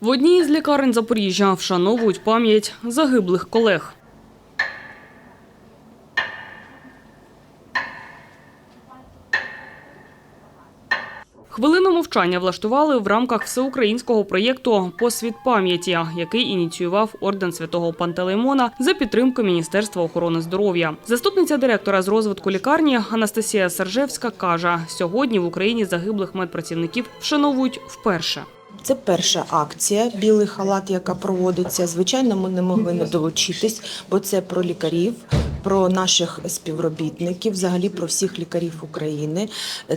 В одній із лікарень Запоріжжя вшановують пам'ять загиблих колег. Хвилину мовчання влаштували в рамках всеукраїнського проєкту Посвіт пам'яті, який ініціював орден святого Пантелеймона за підтримки Міністерства охорони здоров'я. Заступниця директора з розвитку лікарні Анастасія Сержевська каже: сьогодні в Україні загиблих медпрацівників вшановують вперше. Це перша акція Білий халат, яка проводиться. Звичайно, ми не могли не долучитись, бо це про лікарів, про наших співробітників, взагалі про всіх лікарів України.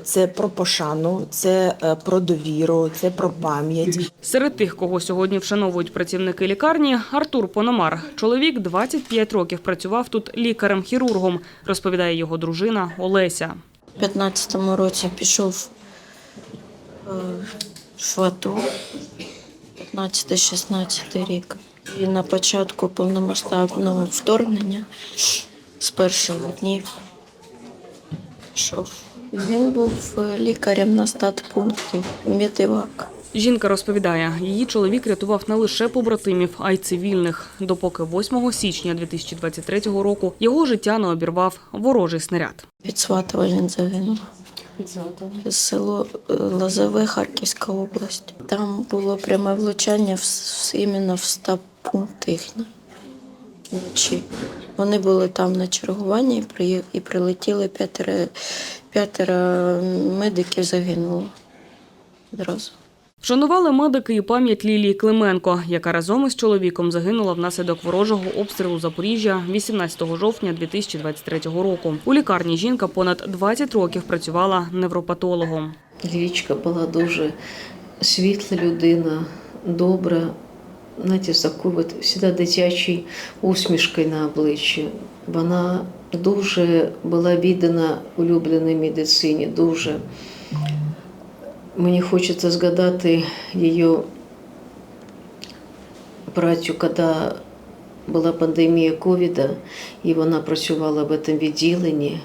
Це про пошану, це е, про довіру, це про пам'ять. Серед тих, кого сьогодні вшановують працівники лікарні, Артур Пономар. Чоловік 25 років працював тут лікарем-хірургом, розповідає його дружина Олеся. У 15-му році пішов е, в АТО, 15-16 рік. І на початку повномасштабного вторгнення з перших днів пішов. Він був е, лікарем на статпункті Медивак. Жінка розповідає, її чоловік рятував не лише побратимів, а й цивільних, допоки 8 січня 2023 року його життя не обірвав ворожий снаряд. Під Сватово він загинув. Село е, Лозове, Харківська область. Там було пряме влучання в, іменно в стаб-пункт їхній вночі. Вони були там на чергуванні і прилетіли п'ятеро, п'ятеро медиків загинуло одразу. Вшанували медики і пам'ять Лілії Клименко, яка разом із чоловіком загинула внаслідок ворожого обстрілу Запоріжжя 18 жовтня 2023 року. У лікарні жінка понад 20 років працювала невропатологом. Лічка була дуже світла людина, добра, знаєте, от завжди дитячою усмішкою на обличчі. Вона дуже була віддана улюбленій медицині, дуже. Мені хочеться згадати її працю, коли була пандемія ковіда, і вона працювала в цьому відділенні,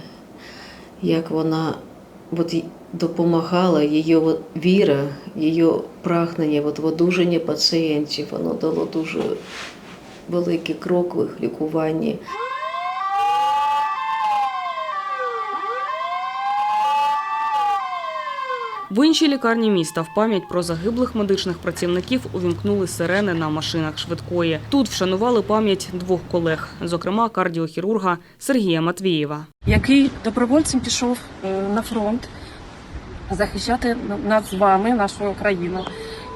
як вона от допомагала її віра, її прагнення от в одужанні пацієнтів, воно дало дуже великий крок в їх лікуванні. В іншій лікарні міста в пам'ять про загиблих медичних працівників увімкнули сирени на машинах швидкої. Тут вшанували пам'ять двох колег, зокрема кардіохірурга Сергія Матвієва. який добровольцем пішов е, на фронт захищати нас з вами, нашу країну.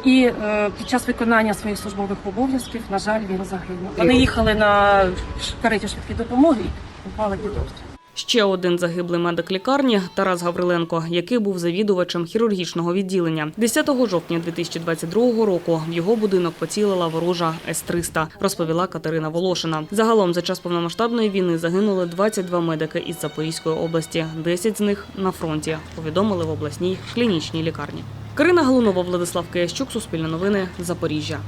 І е, під час виконання своїх службових обов'язків, на жаль, він загинув. Вони їхали на кареті швидкої допомоги і впали під обстріл. Ще один загиблий медик лікарні Тарас Гавриленко, який був завідувачем хірургічного відділення. 10 жовтня 2022 року в його будинок поцілила ворожа С-300, розповіла Катерина Волошина. Загалом за час повномасштабної війни загинули 22 медики із Запорізької області. 10 з них на фронті. Повідомили в обласній клінічній лікарні. Карина Галунова, Владислав Киящук, Суспільне новини, Запоріжжя.